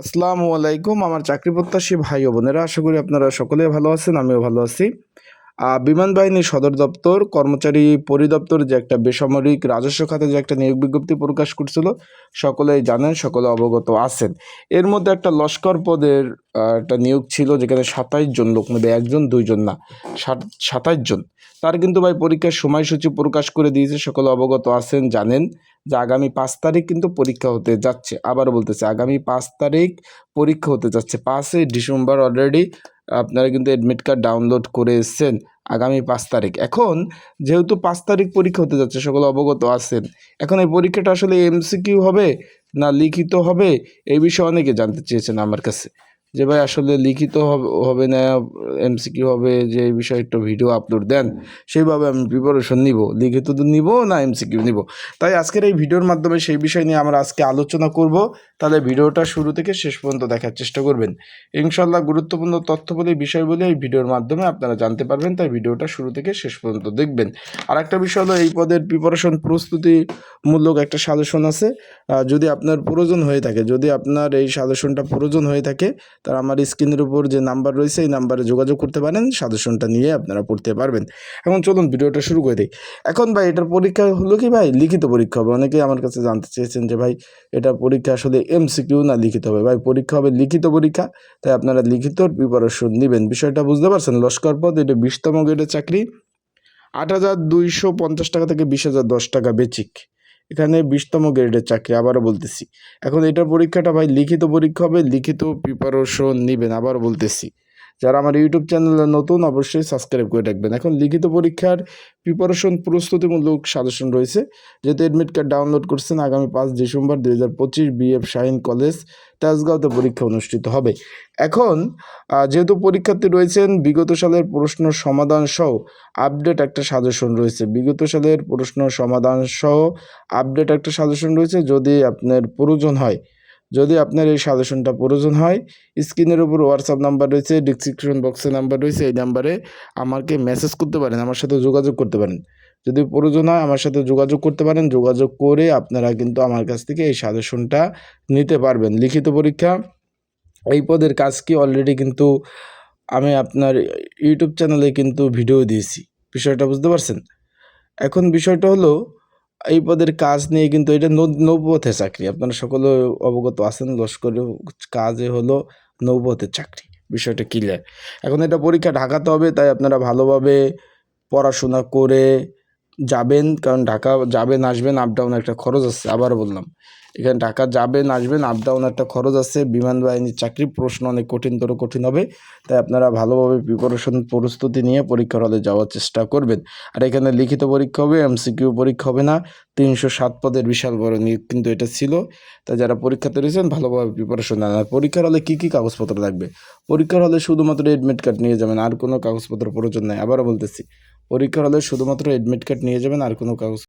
আসসালামু আলাইকুম, আমার চাকরি প্রত্যাশী ভাই ও বোনেরা। আশা করি আপনারা সকলে ভালো আছেন, আমিও ভালো আছি। বিমান বাহিনী সদর দপ্তর কর্মচারী পরিদপ্তর যে একটা বেসামরিক রাজস্ব খাতে যে একটা নিয়োগ বিজ্ঞপ্তি প্রকাশ করছিল, সকলেই জানেন, সকলে অবগত আছেন। এর মধ্যে একটা লস্কর পদের একটা নিয়োগ ছিল যেখানে সাতাইশ জন লোক নেবে একজন, দুইজন না সাতাইশ জন। তার কিন্তু ভাই পরীক্ষার সময়সূচি প্রকাশ করে দিয়েছে, সকলে অবগত আছেন, জানেন। যে আগামী পাঁচ তারিখ কিন্তু পরীক্ষা হতে যাচ্ছে। আবার বলতেছে, আগামী পাঁচ তারিখ পরীক্ষা হতে যাচ্ছে। পাঁচই ডিসেম্বর অলরেডি আপনারা কিন্তু অ্যাডমিট কার্ড ডাউনলোড করে এসছেন আগামী পাঁচ তারিখ। এখন যেহেতু পাঁচ তারিখ পরীক্ষা হতে যাচ্ছে, সকলে অবগত আছেন, এখন এই পরীক্ষাটা আসলে এমসিকিউ হবে না লিখিত হবে, এই বিষয়ে অনেকে জানতে চেয়েছেন আমার কাছে। যে ভাই আসলে লিখিত হবে না এমসিকিউ হবে, যে এই বিষয়ে একটু ভিডিও আপলোড দেন, সেইভাবে আমি প্রিপারেশন নিব। লিখিত তো নিব না এমসিকিউ নিব। তাই আজকের এই ভিডিওর মাধ্যমে সেই বিষয় নিয়ে আমরা আজকে আলোচনা করব। তাহলে ভিডিওটা শুরু থেকে শেষ পর্যন্ত দেখার চেষ্টা করবেন। ইনশাল্লাহ গুরুত্বপূর্ণ তথ্য বলে বিষয় বলে এই ভিডিওর মাধ্যমে আপনারা জানতে পারবেন, তাই ভিডিওটা শুরু থেকে শেষ পর্যন্ত দেখবেন। আর একটা বিষয় হলো এই পদের প্রিপারেশন প্রস্তুতিমূলক একটা সাজেশন আছে। যদি আপনার প্রয়োজন হয়ে থাকে, যদি আপনার এই সাজেশনটা প্রয়োজন হয়ে থাকে তার আমার স্ক্রিনের উপর যে নাম্বার রয়েছে, এই নাম্বারে যোগাযোগ করতে পারেন, সাজেশনটা নিয়ে আপনারা পড়তে পারবেন। এখন চলুন ভিডিওটা শুরু করে দিই। এখন ভাই, এটার পরীক্ষা হলো কি ভাই? লিখিত পরীক্ষা হবে। অনেকেই আমার কাছে জানতে চেয়েছেন যে ভাই, এটা পরীক্ষা আসলে এমসিকিউ না লিখিত হবে? ভাই, পরীক্ষা হবে লিখিত পরীক্ষা, তাই আপনারা লিখিত প্রিপারেশন নেবেন। বিষয়টা বুঝতে পারছেন? লস্কর পদ, এটা বিশতম গ্রেডের চাকরি। আট হাজার দুইশো পঞ্চাশ টাকা থেকে বিশ হাজার দশ টাকা বেচিক। এখানে বিশতম গ্রেডের চাকরি, আবারও বলতেছি। এখন এটার পরীক্ষাটা ভাই লিখিত পরীক্ষা হবে, লিখিত প্রিপারেশন নেবেন, আবারও বলতেছি। যারা আমার ইউটিউব চ্যানেলে নতুন, অবশ্যই সাবস্ক্রাইব করে রাখবেন। এখন লিখিত পরীক্ষার প্রিপারেশন প্রস্তুতিমূলক সাজেশন রয়েছে, যেহেতু অ্যাডমিট কার্ড ডাউনলোড করছেন, আগামী পাঁচ ডিসেম্বর দুই হাজার পঁচিশ বিএফ শাহিন কলেজ তেজগাঁওতে পরীক্ষা অনুষ্ঠিত হবে। এখন যেহেতু পরীক্ষার্থী রয়েছেন, বিগত সালের প্রশ্ন সমাধান সহ আপডেট একটা সাজেশন রয়েছে। বিগত সালের প্রশ্ন সমাধান সহ আপডেট একটা সাজেশন রয়েছে, যদি আপনার প্রয়োজন হয়। যদি আপনার এই সাজেশনটা প্রয়োজন হয়, স্ক্রিনের উপর হোয়াটসঅ্যাপ নাম্বার রয়েছে ডিসক্রিপশন বক্সে নাম্বার রয়েছে, এই নাম্বারে আমাকে মেসেজ করতে পারেন, আমার সাথে যোগাযোগ করতে পারেন। যদি প্রয়োজন হয় আমার সাথে যোগাযোগ করতে পারেন, যোগাযোগ করে আপনারা কিন্তু আমার কাছ থেকে এই সাজেশনটা নিতে পারবেন। লিখিত পরীক্ষা, এই পদের কাজ কি অলরেডি কিন্তু আমি আপনার ইউটিউব চ্যানেলে কিন্তু ভিডিও দিয়েছি। বিষয়টা বুঝতে পারছেন? এখন বিষয়টা হলো এই পদের কাজ নিয়ে কিন্তু এটা নৌপথে চাকরি। আপনারা সকলে অবগত আছেন লস্করের কাজে হলো নৌপথের চাকরি, বিষয়টা ক্লিয়ার এখন এটা পরীক্ষা ঢাকাতে হবে, তাই আপনারা ভালোভাবে পড়াশোনা করে যাবেন, কারণ ঢাকা যাবেন, আসবেন আপ ডাউন একটা খরচ আছে, আবার বললাম। এখানে ঢাকা যাবেন, আসবেন আপ ডাউন একটা খরচ আছে, বিমান বাহিনীর চাকরি প্রশ্ন অনেক কঠিনতর কঠিন হবে, তাই আপনারা ভালোভাবে প্রিপারেশন প্রস্তুতি নিয়ে পরীক্ষার হলে যাওয়ার চেষ্টা করবেন। আর এখানে লিখিত পরীক্ষা হবে এমসিকিউ পরীক্ষা হবে না, তিনশো সাত পদের বিশাল বড় নিয়োগ কিন্তু এটা ছিল। তাই যারা পরীক্ষাতে রয়েছেন, ভালোভাবে প্রিপারেশন নেন। আর পরীক্ষার হলে কী কী কাগজপত্র লাগবে? পরীক্ষার হলে শুধুমাত্র এডমিট কার্ড নিয়ে যাবেন, আর কোনো কাগজপত্র প্রয়োজন নেই। আবারও বলতেছি পরীক্ষার হলে শুধুমাত্র অ্যাডমিট কার্ড নিয়ে যাবেন আর কোনো কাগজ